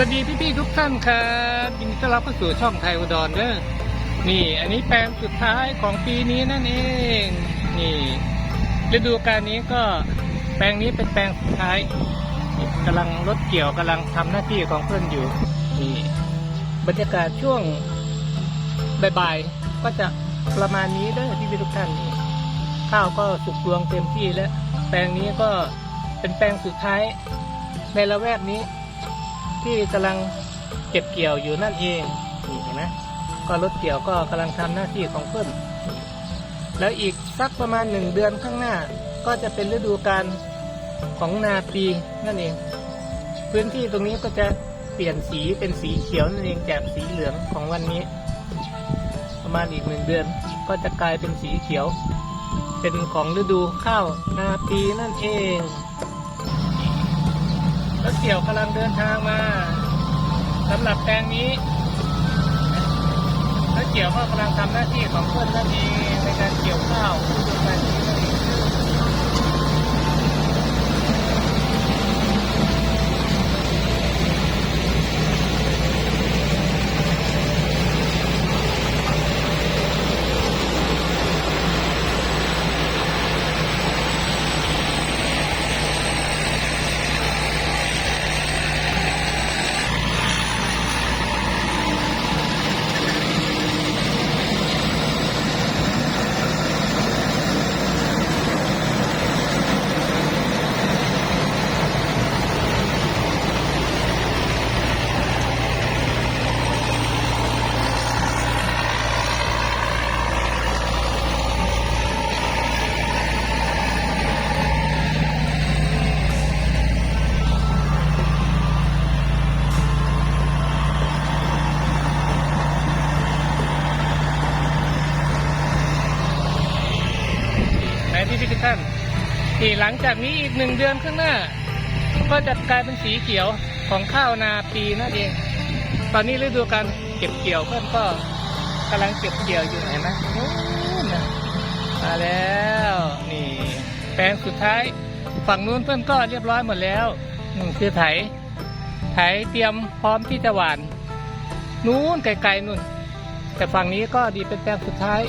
สวัสดีพี่ๆทุกท่านครับยินดีต้อนรับเข้าสู่ช่องไทยอุดรเด้อนี่ อันนี้แปลงสุดท้ายของปีนี้นั่นเอง นี่ฤดูกาลนี้ก็แปลงนี้เป็นแปลงสุดท้ายกำลังรถเกี่ยวกำลังทำหน้าที่ของเพื่อนอยู่ นี่ บรรยากาศช่วงบ่ายๆก็จะประมาณนี้เด้อพี่ๆทุกท่านนี่ข้าวก็สุกรวงเต็มที่แล้ว แปลงนี้ก็เป็นแปลงสุดท้ายในละแวกนี้ ที่กำลังเก็บเกี่ยวอยู่นั่นเองนี่เห็นไหมก็รถเกี่ยวก็กำลังทำหน้าที่ของเพิ่นแล้วอีกสักประมาณหนึ่งเดือนข้างหน้า ก็จะเป็นฤดูกาลของนาปีนั่นเอง พื้นที่ตรงนี้ก็จะเปลี่ยนสีเป็นสีเขียวนั่นเองจากสีเหลืองของวันนี้ ประมาณอีกหนึ่งเดือน ก็จะกลายเป็นสีเขียว เป็นของฤดูข้าวนาปีนั่นเอง รถเกี่ยวกำลังเดินทางมาสำหรับแปลงนี้รถเกี่ยวก็กำลังทำหน้าที่ของเพื่อนนั่นเองในการเกี่ยวข้าวด้วยกันี้ พี่พี่ทุกท่านที่หลังจากนี้อีกหนึ่งเดือนข้างหน้า ก็จะกลายเป็นสีเขียวของข้าวนาปีนั่นเอง ตอนนี้ฤดูการเก็บเกี่ยวเพื่อนก็กำลังเก็บเกี่ยวอยู่เห็นไหมนู้นมาแล้วนี่ แปลงสุดท้ายฝั่งนู้นเพื่อนก็เรียบร้อยหมดแล้วคือไถ ไถเตรียมพร้อมที่จะหว่าน นู้นไกลๆนู่น แต่ฝั่งนี้ก็ดีเป็นแปลงสุดท้าย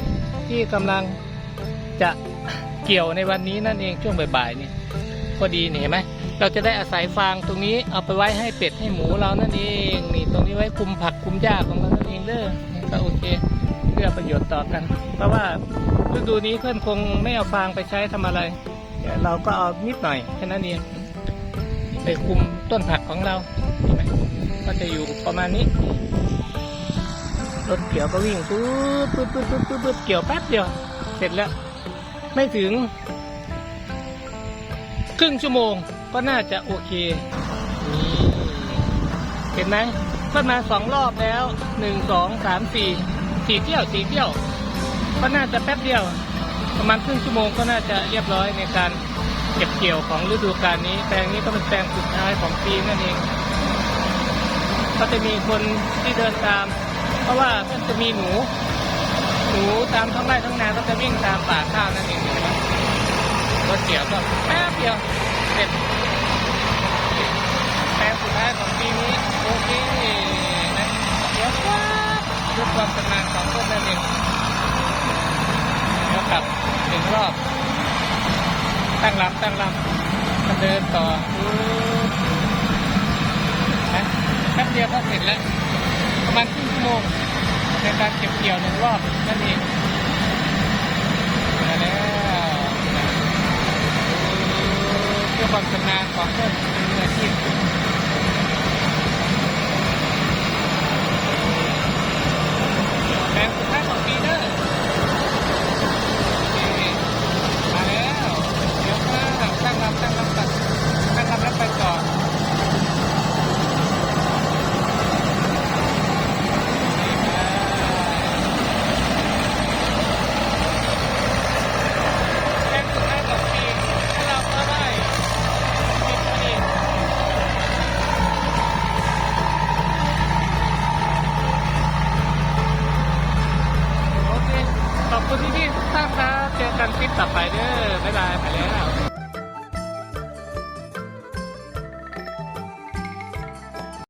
ที่กำลังจะ เกี่ยวในวันนี้นั่นเองช่วงบ่ายๆนี่พอดีนี่เห็นไหมเราจะได้อาศัยฟางตรงนี้เอาไปไว้ให้เป็ดให้หมูเรานั่นเองนี่ตรงนี้ไว้คุมผักคุมหญ้าของเรานั่นเองเด้อก็โอเค เพื่อประโยชน์ต่อกัน เพราะว่าฤดูนี้เพื่อนคงไม่เอาฟางไปใช้ทำอะไรเดี๋ยวเราก็เอานิดหน่อยแค่นั้นเองไปคุมต้นผักของเราเห็นไหมก็จะอยู่ประมาณนี้รถเกี่ยวก็วิ่งปุ๊บปุ๊บปุ๊บปุ๊บปุ๊บเกี่ยวแป๊บเดียว เสร็จแล้ว ไม่ถึง ครึ่งชั่วโมงก็น่าจะโอเค เห็นไหมก็มาสองรอบแล้วหนึ่งสองสามสี่สี่เที่ยวสี่เที่ยว ก็น่าจะแป๊บเดียว ประมาณครึ่งชั่วโมงก็น่าจะเรียบร้อยในการเก็บเกี่ยวของฤดูกาลนี้ แปลงนี้ก็เป็นแปลงสุดท้ายของปีนั่นเอง ก็จะมีคนที่เดินตาม เพราะว่ามันจะมีหนู หนูตามท้องไร่ท้องนาก็จะวิ่งตามป่าข้าง เกี่ยวก็แป๊บเดียวเสร็จแปลงสุดท้ายของปีนี้โอเคนะเดี๋ยวครับด้วยความชำนาญของต้นนั่นเองเดี๋ยวกลับหนึ่งรอบ ตั้งลำตั้งลำมาเดินต่อนะแป๊บเดียวก็เสร็จแล้ว ประมาณครึ่งชั่วโมงในการเก็บเกี่ยวหนึ่งรอบนั่นเองมาแล้วเพื่อ ความชำนาญของเพื่อนมืออาชีพแปลงสุดท้ายของปีเด้อนี่มาแล้วเดี๋ยวมาตั้งลำตั้งลำตัดตั้งลำแล้วไปก่อน แค่สุดท้ายของปีถ้าเราก็ได้สิบปีโอเคุณที่ที่ทุกท่านครับเจอกันคลิปต่อไปเด้อบ๊ายบายไปแล้ว